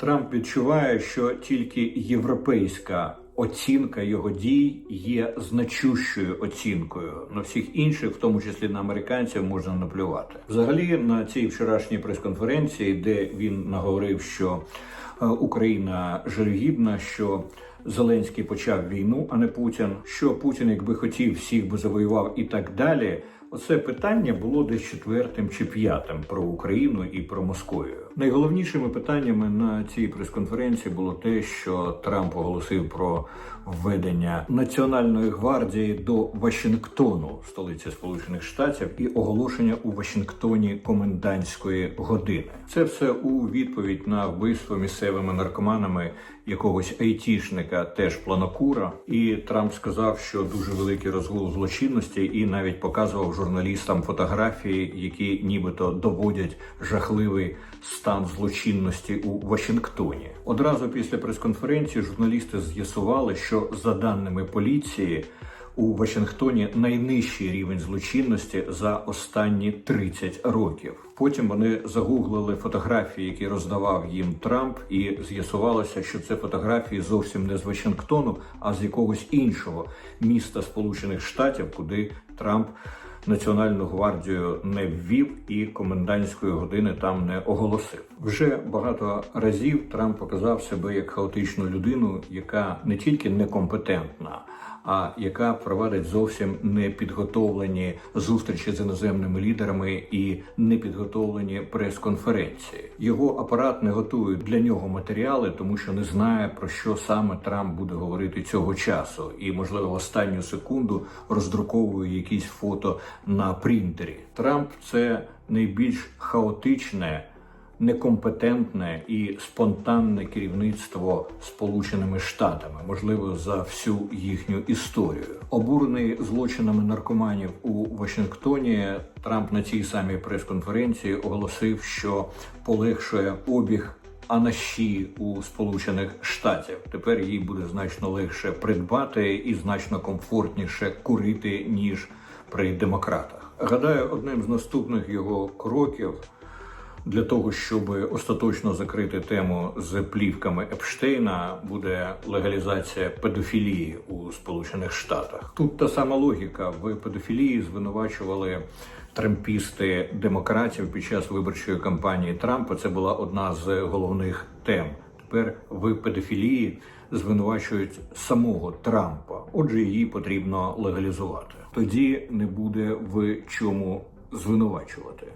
Трамп відчуває, що тільки європейська оцінка його дій є значущою оцінкою. На всіх інших, в тому числі на американців, можна наплювати. Взагалі, на цій вчорашній прес-конференції, де він наговорив, що Україна жалюгідна, що Зеленський почав війну, а не Путін. Що Путін, якби хотів, всіх би завоював і так далі. Оце питання було десь четвертим чи п'ятим про Україну і про Московію. Найголовнішими питаннями на цій прес-конференції було те, що Трамп оголосив про введення національної гвардії до Вашингтону, столиці Сполучених Штатів, і оголошення у Вашингтоні комендантської години. Це все у відповідь на вбивство місцевими наркоманами якогось айтішника, теж планокура. І Трамп сказав, що дуже великий розгул злочинності, і навіть показував журналістам фотографії, які нібито доводять жахливий стан злочинності у Вашингтоні. Одразу після прес-конференції журналісти з'ясували, що за даними поліції. У Вашингтоні найнижчий рівень злочинності за останні 30 років. Потім вони загуглили фотографії, які роздавав їм Трамп, і з'ясувалося, що це фотографії зовсім не з Вашингтону, а з якогось іншого міста Сполучених Штатів, куди Трамп Національну гвардію не ввів і комендантської години там не оголосив. Вже багато разів Трамп показав себе як хаотичну людину, яка не тільки некомпетентна, а яка провадить зовсім не підготовлені зустрічі з іноземними лідерами і не підготовлені прес-конференції. Його апарат не готує для нього матеріали, тому що не знає про що саме Трамп буде говорити цього часу, і можливо в останню секунду роздруковує якісь фото на принтері. Трамп це найбільш хаотичне некомпетентне і спонтанне керівництво Сполученими Штатами, можливо, за всю їхню історію. Обурений злочинами наркоманів у Вашингтоні. Трамп на цій самій прес-конференції оголосив, що полегшує обіг. Анаші у Сполучених Штатів тепер їй буде значно легше придбати і значно комфортніше курити ніж при демократах. Гадаю, одним з наступних його кроків для того, щоб остаточно закрити тему з плівками Епштейна, буде легалізація педофілії у Сполучених Штатах. Тут та сама логіка в педофілії звинувачували трампісти демократів під час виборчої кампанії Трампа. Це була одна з головних тем. Тепер в педофілії звинувачують самого Трампа. Отже, її потрібно легалізувати. Тоді не буде в чому звинувачувати.